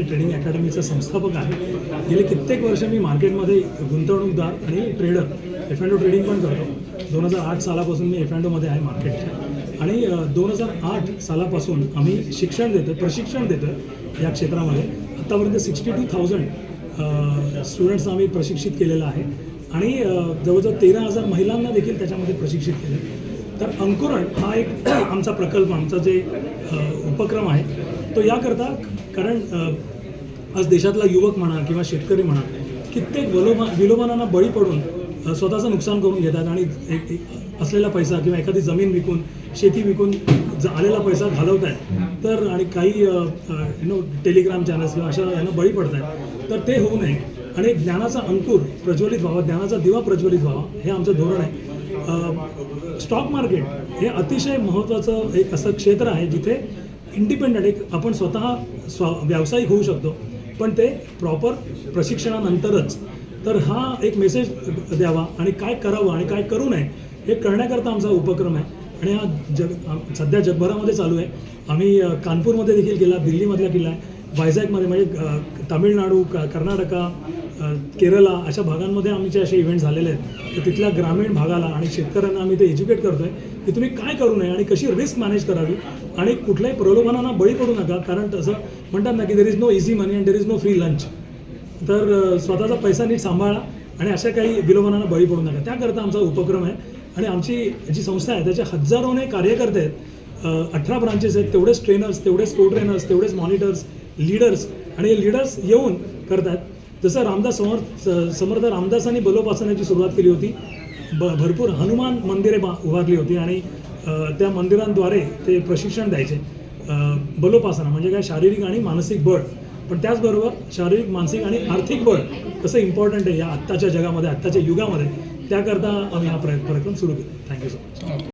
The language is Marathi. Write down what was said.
ट्रेडिंग याचा संस्थापक आहे. गेले कित्येक वर्ष मी मार्केटमध्ये गुंतवणूकदार आणि ट्रेडर एफ अँड ट्रेडिंग पण करतो. दोन हजार आठ सालापासून मी एफ अँड ओमध्ये आहे मार्केटच्या. आणि दोन हजार आठ सालापासून आम्ही शिक्षण देतो प्रशिक्षण देतो या क्षेत्रामध्ये. आत्तापर्यंत सिक्स्टी टू थाउजंड स्टुडंट्स आम्ही प्रशिक्षित केलेलं आहे. आणि जवळजवळ तेरा हजार महिलांना देखील त्याच्यामध्ये प्रशिक्षित केलं तर अंकुरण हा एक आमचा प्रकल्प आमचा जे उपक्रम आहे तो याकरता कारण आज देशातला युवक म्हणा किंवा शेतकरी म्हणा कित्येक वलोमा विलोभनांना बळी पडून स्वतःचं नुकसान करून घेतात आणि एक असलेला पैसा किंवा एखादी जमीन विकून शेती विकून ज आलेला पैसा घालवत आहेत तर आणि काही यु नो टेलिग्राम चॅनल्स किंवा अशा यांना बळी पडत आहेत तर ते होऊ नये. आणि ज्ञानाचा अंकुर प्रज्वलित व्हावा ज्ञानाचा दिवा प्रज्वलित व्हावा हे आमचं धोरण आहे. स्टॉक मार्केट हे अतिशय महत्त्वाचं एक असं क्षेत्र आहे जिथे इंडिपेंडंट एक आपण स्वतः स्व व्यावसायिक होऊ शकतो. पण ते प्रॉपर प्रशिक्षणानंतरच. तर हा एक मेसेज द्यावा आणि काय करावं आणि काय करू नये हे करण्याकरता आमचा उपक्रम आहे. आणि हा जग सध्या जगभरामध्ये चालू आहे. आम्ही कानपूरमध्ये देखील केला दिल्लीमधला केला आहे. वायझॅगमध्ये म्हणजे तामिळनाडू क- कर्नाटका केरला अशा भागांमध्ये आमचे असे इव्हेंट झालेले आहेत तर तिथल्या ग्रामीण भागाला आणि शेतकऱ्यांना आम्ही ते एज्युकेट करतोय की तुम्ही काय करू नये आणि कशी रिस्क मॅनेज करावी आणि कुठल्याही प्रलोभनांना बळी पडू नका कारण तसं म्हणतात ना की there is no easy money and there is no free lunch तर स्वतःचा पैसा नीट सांभाळा आणि अशा काही विलोभनांना बळी पडू नका. त्याकरता आमचा उपक्रम आहे आणि आमची जी संस्था आहे त्याचे हजारोने कार्यकर्ते आहेत अठरा ब्रांचेस आहेत तेवढेच ट्रेनर्स तेवढेच को ट्रेनर्स तेवढेच मॉनिटर्स लीडर्स आणि हे लीडर्स येऊन करतात. जसं रामदास समर्थ स- समर्थ रामदासांनी बलोपासनाची सुरुवात केली होती. ब भरपूर हनुमान मंदिरे बा उभारली होती आणि त्या मंदिरांद्वारे ते प्रशिक्षण द्यायचे. बलोपासना म्हणजे काय? शारीरिक आणि मानसिक बळ. पण त्याचबरोबर शारीरिक मानसिक आणि आर्थिक बळ कसं इम्पॉर्टंट आहे या आत्ताच्या जगामध्ये आत्ताच्या युगामध्ये? त्याकरता आम्ही हा प्रयत्न कार्यक्रम सुरू केला. Thank you so much